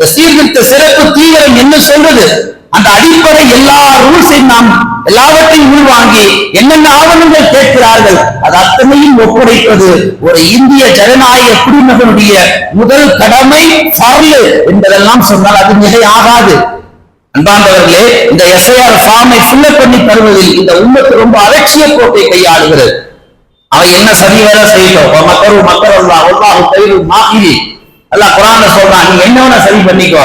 இந்த சீர்திருத்த சிறப்பு தீவிரம் என்ன சொல்றது? அந்த அடிப்படை எல்லா ரூல்ஸையும் நாம் எல்லாவற்றையும் உள்வாங்கி என்னென்ன ஆவணங்கள் கேட்கிறார்கள்? அது அத்தனையும் ஒப்படைப்பது ஒரு இந்திய ஜனநாயக குடிமகனுடைய முதல் கடமை பர்லு என்பதெல்லாம் சொன்னால் அது மிகையாகாது அன்பாண்டவர்களே இந்த எஸ்ஐஆர் ஃபார்மை ஃபில்லப் பண்ணி தருவதில் இந்த உண்மைக்கு ரொம்ப அலட்சிய போக்கை கையாளுகிறது. அவன் என்ன சரி வேலை செய்யட்டும் மக்கள் மக்கர் அல்லா ஒல்லாஹு கைரு அல்ல குரான சொல்றான் நீ என்ன சரி பண்ணிக்கோ.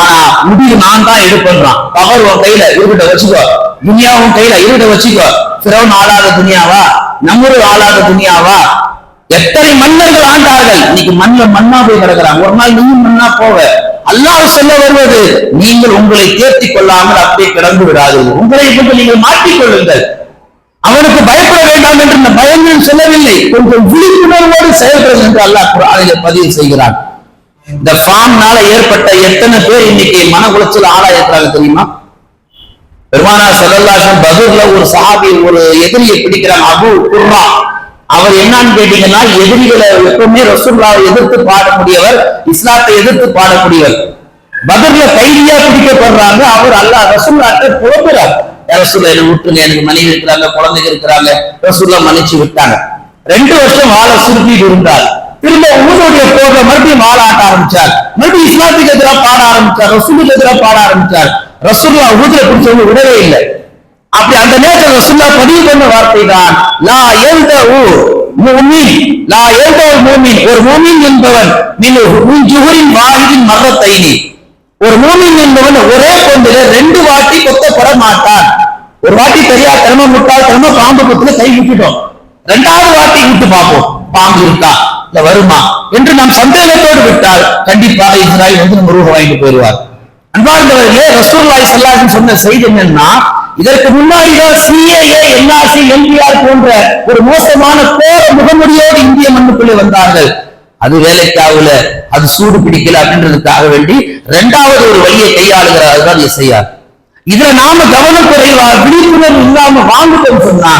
ஆனா முடிவு நான் தான் எடுப்பேன்றான் பவர் உன் கையில இருக்கிட்ட வச்சுக்கோ. துனியா உன் கையில இருக்கிட்ட வச்சுக்கோ. பிறவன் ஆளாத துனியாவா? நம்மூர் ஆளாத துனியாவா? எத்தனை மன்னர்கள் ஆண்டார்கள்? இன்னைக்கு மண்ணில் மண்ணா போய் கிடக்குறாங்க. ஒரு நாள் நீயும் மண்ணா போவ. அல்லாஹ் சொல்ல வருவது நீங்கள் உங்களை தேர்த்திக் கொள்ளாமல் அப்படியே கிடந்து விடாதீர்கள். உங்களை கொண்டு நீங்கள் மாற்றிக் கொள்ளுங்கள். அவனுக்கு பயப்பட வேண்டாம் என்று இந்த பயங்கள் சொல்லவில்லை. கொஞ்சம் விழிப்புணர்வோடு செயல்படும் என்று அல்லாஹ் குரானிலே பதிவு செய்கிறான். இந்த ஃபார்ம்னால ஏற்பட்ட எத்தனை பேர் இன்னைக்கு மன உளைச்சல் ஆளாயிருக்கிறாங்க தெரியுமா? பெருமானா செல்லல்லாசன் பதூர்ல ஒரு சஹாபி ஒரு எதிரியை பிடிக்கிறாங்க அபு குர்மா அவர் என்னன்னு கேட்டீங்கன்னா எதிரிகளை எப்பவுமே ரசூல்லாவை எதிர்த்து பாடக்கூடியவர் இஸ்லாத்தை எதிர்த்து பாடக்கூடியவர். பதர்ல கைதியா பிடிக்கப்படுறாங்க அவர் அல்லாஹ் ரசூல்லாட்ட புலம்புறார். ரசூல்லா என்ன விட்டுருங்க எனக்கு மனைவி இருக்கிறாங்க குழந்தைங்க இருக்கிறாங்க ரசூல்லா மன்னிச்சு விட்டாங்க. ரெண்டு வருஷம் வாழ சுருக்கிட்டு இருந்தார் திரும்ப ஊருடைய போக மறுபடியும் வாழ ஆரம்பிச்சார். மறுபடியும் இஸ்லாத்துக்கு எதிராக பாட ஆரம்பிச்சார். ரசூலுக்கு எதிராக பாட ஆரம்பிச்சார். ரசூல்லா ஊதுல பிடிச்சவங்க விடவே இல்லை. அப்படி அந்த நேரத்தில் ரசூல்லா பதிவு பண்ண வார்த்தை தான் லா எந்த மூமின். லா எந்த மூமின். ஒரு மூமின் என்பவன் மின் உன் ஜுஹரின் வாஹிதின் மரத்தைனி ஒரு மூமின் என்பவன் ஒரே கொண்டில ரெண்டு வாட்டி கொத்தப்பட மாட்டான். ஒரு வாட்டி தெரியா திறமை முட்டாள் திறமை பாம்பு கொத்துல கை விட்டுட்டோம். ரெண்டாவது வாட்டி விட்டு பார்ப்போம். பாம்பு இருக்கா? வருமா? என்று நாம் சந்தேகத்தோடு விட்டால் கண்டிப்பாக இஸ்ராயல் வந்து நம்ம ரூபம் வாங்கிட்டு போயிடுவார். அன்பார்ந்தவர்களே ரசூல்லாய் சல்லாஹின் சொன்ன செய்தி என்னன்னா இதற்கு முன்னாடிதான் சிஏஏ என்ஆர்சி எம்பிஆர் போன்ற ஒரு மோசமான கோர முகமுடியோடு இந்திய மண்ணுக்குள்ளே வந்தார்கள். அது வேலைக்காகல அது சூடு பிடிக்கல அப்படின்றதுக்காக வேண்டி இரண்டாவது ஒரு வழியை கையாளுகிறார் அதுதான் எஸ்ஐஆர். இதுல நாம கவனக்குறைவா விழிப்புணர்வு இல்லாம வாங்குதோம் சொன்னா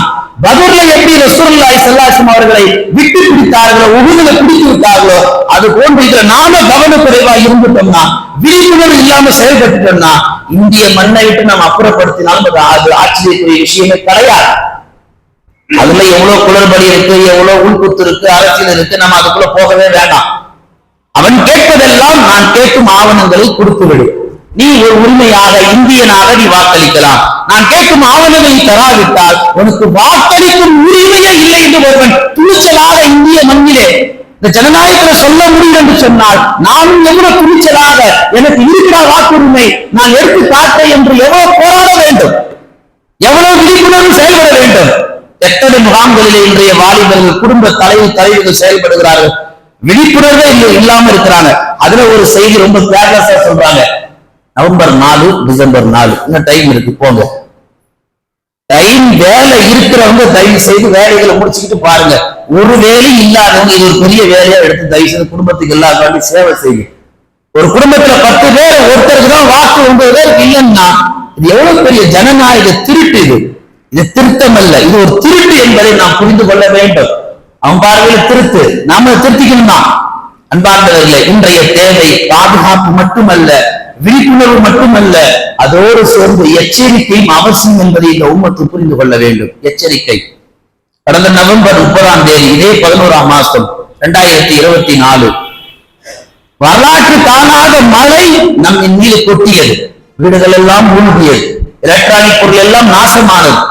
பதூர்ல எப்படி ரசூலுல்லாஹி செல்லாசம் அவர்களை விட்டு பிடித்தார்களோ உகுதுல பிடித்து விட்டார்களோ அது போன்று இதுல நாம கவனக்குறைவா இருந்துட்டோம்னா விழிப்புணர்வு இல்லாம செயல்பட்டுட்டோம்னா இந்திய மண்ணை விட்டு நாம் அப்புறப்படுத்தினாலும் அது ஆச்சரியக்கூடிய ஆச்சரியக்குரிய விஷயமே கிடையாது. அதுல எவ்வளவு குளறுபடி இருக்கு எவ்வளவு உள்குத்து இருக்கு அரசியல் இருக்கு நம்ம அதுக்குள்ள போகவே வேண்டாம். அவன் கேட்பதெல்லாம் நான் கேட்கும் ஆவணங்களை கொடுத்து விடுவேன் நீ உரிமையாக இந்தியனாக நீ வாக்களிக்கலாம். நான் கேட்கும் ஆவணங்களை தராவிட்டால் உனக்கு வாக்களிக்கும் உரிமையே இல்லை என்று ஒருவன் துணிச்சலாக இந்திய மண்ணிலே இந்த ஜனநாயகத்தில் சொல்ல முடியும் என்று சொன்னால் நானும் எவ்வளவு துணிச்சலாக எனக்கு இருக்கிற வாக்குரிமை நான் எடுத்து காட்டேன் என்று எவ்வளவு போராட வேண்டும்? எவ்வளவு விழிப்புணர்வு செயல்பட வேண்டும்? எத்தனை முகாம்களிலே இன்றைய வாலிபர்கள் குடும்ப தலைவர் தலைவர்கள் செயல்படுகிறார்கள்? விழிப்புணர்வே இல்லை இல்லாம இருக்கிறாங்க. அதுல ஒரு செய்தி ரொம்ப கேர்லெஸ்ஸா சொல்றாங்க. நவம்பர் நாலு டிசம்பர் நாலு. இன்னும் டைம் இருக்கு போங்க. டைம் வேலை இருக்கிறவங்க தயவு செய்து வேலைகளை முடிச்சுக்கிட்டு பாருங்க. ஒரு வேலை இல்லாதவங்க இது ஒரு பெரிய வேலையா எடுத்து தயவு செய்து குடும்பத்துக்கு எல்லாருக்காண்டி சேவை செய்யுங்க. ஒரு குடும்பத்துல பத்து பேர் ஒருத்தருக்கு தான் வாக்கு ஒன்பது பேருக்கு இல்லைன்னா இது எவ்வளவு பெரிய ஜனநாயக திருட்டு இது. இது திருத்தம் அல்ல இது ஒரு திருட்டு என்பதை நாம் புரிந்து கொள்ள வேண்டும். அவன் பார்வையில திருத்து நாம திருத்திக்கணும்? தான் அன்பார்ந்தவர்களே இன்றைய தேவை பாதுகாப்பு மட்டுமல்ல. விழிப்புணர்வு மட்டுமல்ல அதோடு சேர்ந்து எச்சரிக்கையும் அவசியம் என்பதை இந்த உம்மத்து புரிந்து கொள்ள வேண்டும். எச்சரிக்கை. கடந்த நவம்பர் முப்பதாம் தேதி இதே பதினோராம் மாசம் இரண்டாயிரத்தி இருபத்தி நாலு வரலாற்று காணாத மழை நம்மின் மீது கொட்டியது. வீடுகள் எல்லாம் மூழ்கியது. எலக்ட்ரானிக் பொருள் எல்லாம் நாசமானது.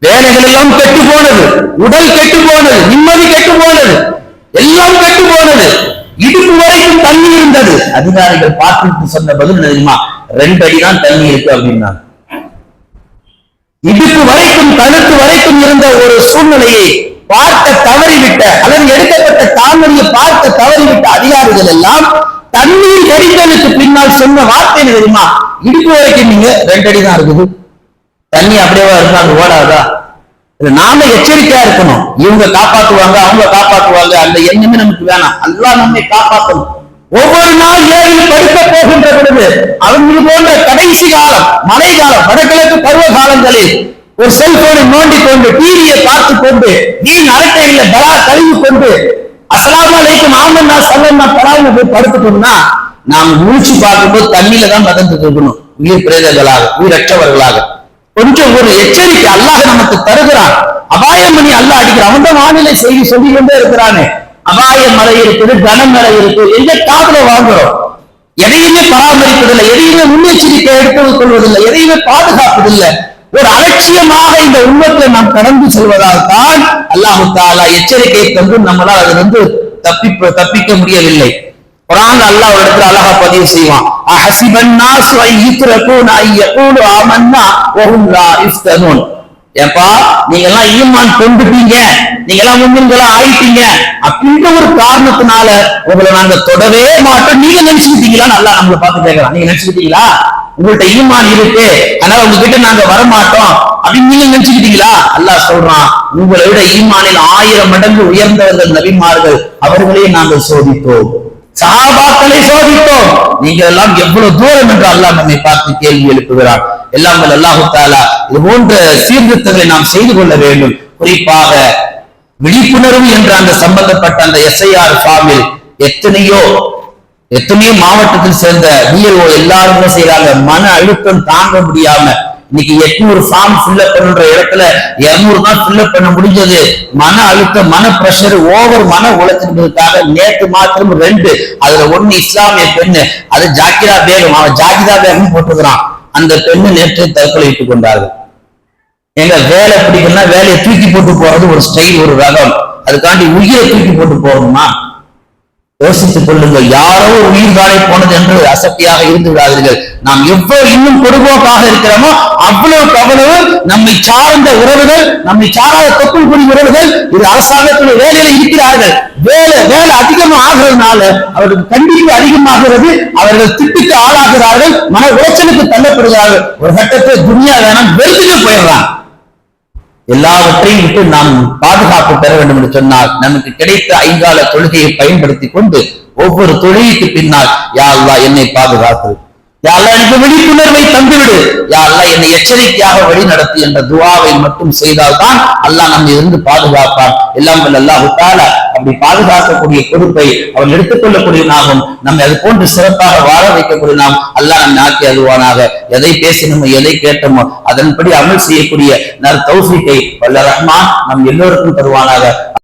வேலைகள் எல்லாம் கெட்டு போனது. உடல் கெட்டு போனது. நிம்மதி கெட்டு போனது. எல்லாம் கெட்டு போனது. இடுப்பு வரைக்கும் தண்ணி இருந்தது. அதிகாரிகள் பார்த்துட்டு சொன்ன பதில் தெரியுமா? ரெண்டு அடிதான் தண்ணி இருக்கு அப்படின்னா இடுப்பு வரைக்கும் கழுத்து வரைக்கும் இருந்த ஒரு சூழ்நிலையை பார்க்க தவறிவிட்ட அல்லது எடுக்கப்பட்ட காணொலியை பார்க்க தவறிவிட்ட அதிகாரிகள் எல்லாம் தண்ணீர் வடித்தலுக்கு பின்னால் சொன்ன வார்த்தை தெரியுமா? இடுப்பு வரைக்கும் நீங்க ரெண்டு அடி தான் இருக்குது. தண்ணி அப்படியே இருந்தாங்க அது ஓடாதா? நாம எச்சரிக்கையா இருக்கணும். இவங்க காப்பாத்துவாங்க அவங்க காப்பாத்துவாங்க அந்த எண்ணமே நமக்கு வேணாம். எல்லாம் நம்மை காப்பாற்றணும் ஒவ்வொரு நாள் ஏழில் படுக்க போகின்ற பொழுது அவங்களுக்கு போன்ற கடைசி காலம் மழை காலம் வடகிழக்கு பருவ காலங்களில் ஒரு செல்போனை நோண்டி கொண்டு டிவியை பார்த்து கொண்டு வீண் அரட்டையில பலா கழுவி கொண்டு அஸ்ஸலாமு அலைக்கும் ஆமன்னா சல்லன்னா தலான்னு போய் படுத்துட்டோம்னா நாம் முழிச்சு பார்க்கும்போது தண்ணியில தான் மதந்து இருக்கணும் உயிர் பிரேதங்களாக உயிரற்றவர்களாக. கொஞ்சம் ஒரு எச்சரிக்கை அல்லாஹ் நமக்கு தருகிறான். அபாயமணி அல்லாஹ் அடிக்கிறான். அவன் தான் வானிலை செய்தி சொல்லி கொண்டே இருக்கிறானே. அபாய மழை இருக்குது கனமழை இருக்கு எங்க காதல வாங்குறோம்? எதையுமே பராமரிப்பதில்லை. எதையுமே முன்னெச்சரிக்கை எடுத்துக் கொள்வதில்லை. எதையுமே பாதுகாப்பதில்லை. ஒரு அலட்சியமாக இந்த உண்மத்தை நாம் கடந்து செல்வதால் தான் அல்லாஹு தாலா எச்சரிக்கை தந்து நம்மளால் அதிலிருந்து தப்பி தப்பிக்க முடியவில்லை. குரான் அல்லாஹ் ஒரு இடத்துல அழகா பதிவு செய்வான். அஹசிபன் الناس ஐ يتركون ஐ يقولوا آمنا وهم لا يفتنون. ஏப்பா நீங்க எல்லாம் ஈமான் கொண்டுட்டீங்க. நீங்க எல்லாம் முன்னின்களா ஆயிட்டீங்க. அப்படின்ற ஒரு காரணத்தினால உங்களை நாங்க தொடவே மாட்டோம். நீங்க நினைச்சுக்கிட்டீங்களா? நல்லா நம்மளை பார்த்து கேட்கலாம். நீங்க நினைச்சுக்கிட்டீங்களா? உங்கள்ட்ட ஈமான் இருக்கு. அதனால உங்ககிட்ட நாங்க வரமாட்டோம். அப்படின்னு நீங்க நினைச்சுக்கிட்டீங்களா? அல்லாஹ் சொல்றான் உங்களை விட ஈமானில் ஆயிரம் மடங்கு உயர்ந்தவர்கள் நபிமார்கள் அவர்களையும் நாங்கள் சோதித்தோம் சஹாபாக்களை நீங்கள் எல்லாம் எவ்வளவு தூரம் என்று அல்லாஹ் நம்மை பார்த்து கேள்வி எழுப்புகிறான். எல்லாம் வல்ல அல்லாஹு தாலா இது போன்ற சீர்திருத்தங்களை நாம் செய்து கொள்ள வேண்டும். குறிப்பாக விழிப்புணர்வு என்ற அந்த சம்பந்தப்பட்ட அந்த எஸ்ஐஆர் ஃபார்மில் எத்தனையோ எத்தனையோ மாவட்டத்தில் சேர்ந்த பிஎல்ஓ எல்லாரும் என்ன செய்யறாங்க மன அழுத்தம் தாங்க முடியாம இன்னைக்கு எட்நூறு ஃபார்ம் ஃபில்லப் பண்ணுற இடத்துல இரநூறு தான் ஃபில்லப் பண்ண முடிஞ்சது. மன அழுத்தம் மன பிரஷர் ஓவர் மன உழைச்சிருந்ததுக்காக நேற்று மாத்திரம் ரெண்டு. அதுல ஒண்ணு இஸ்லாமிய பெண்ணு அது ஜாக்கிரா பேகம் அவன் ஜாகிதா பேகம் போட்டுக்கிறான். அந்த பெண்ணு நேற்று தற்கொலையிட்டுக் கொண்டார்கள். எங்க வேலை பிடிக்கணும்னா வேலையை தூக்கி போட்டு போறது ஒரு ஸ்டைல் ஒரு ரகம். அதுக்காண்டி உயிரை தூக்கி போட்டு போகணுமா? யோசித்துக் கொள்ளுங்கள். யாரோ உயிர் காலை போனது என்று அசக்தியாக இருந்து விடாதீர்கள். நாம் எவ்வளவு இன்னும் பொதுபோக்காக இருக்கிறோமோ அவ்வளவு அவ்வளவு நம்மை சார்ந்த உறவுகள் நம்மை சாராத தொப்புள் குடி உறவுகள் இது அரசாங்கத்துடைய வேலையில இருக்கிறார்கள். வேலை வேலை அதிகமா ஆகிறதுனால அவர்களுக்கு கண்டிப்பு அதிகமாகிறது. அவர்கள் திட்டுக்கு ஆளாகிறார்கள். மன உளைச்சலுக்கு தள்ளப்படுகிறார்கள். ஒரு கட்டத்தை துணியா வேணாம் வெறுத்துட்டு போயிடுறான். எல்லாவற்றையும் விட்டு நாம் பாதுகாப்பு பெற வேண்டும் என்று சொன்னால் நமக்கு கிடைத்த ஐங்கால தொழுகையை பயன்படுத்தி கொண்டு ஒவ்வொரு தொழுகைக்கு பின்னால் யா என்னை பாதுகாத்து யா எனக்கு விழிப்புணர்வை தந்துவிடு. யா என்னை எச்சரிக்கையாக வழி நடத்தி என்ற துவாவை மட்டும் செய்தால்தான் அல்லாஹ் நம்மை இருந்து பாதுகாப்பான். எல்லாம் வல்ல அல்லாஹு அப்படி பாதுகாக்கக்கூடிய பொறுப்பை அவன் எடுத்துக்கொள்ளக்கூடியவனாகும் நம்மை அது போன்று சிறப்பாக வாழ வைக்கக்கூடிய நாம் அல்லாஹ் நம்மை ஆக்கி அழுவானாக எதை பேசினோமோ எதை கேட்டோமோ அதன்படி அமல் செய்யக்கூடிய நர் தௌசிக்கை வல்ல ரஹ்மான் நம் எல்லோருக்கும் தருவானாக.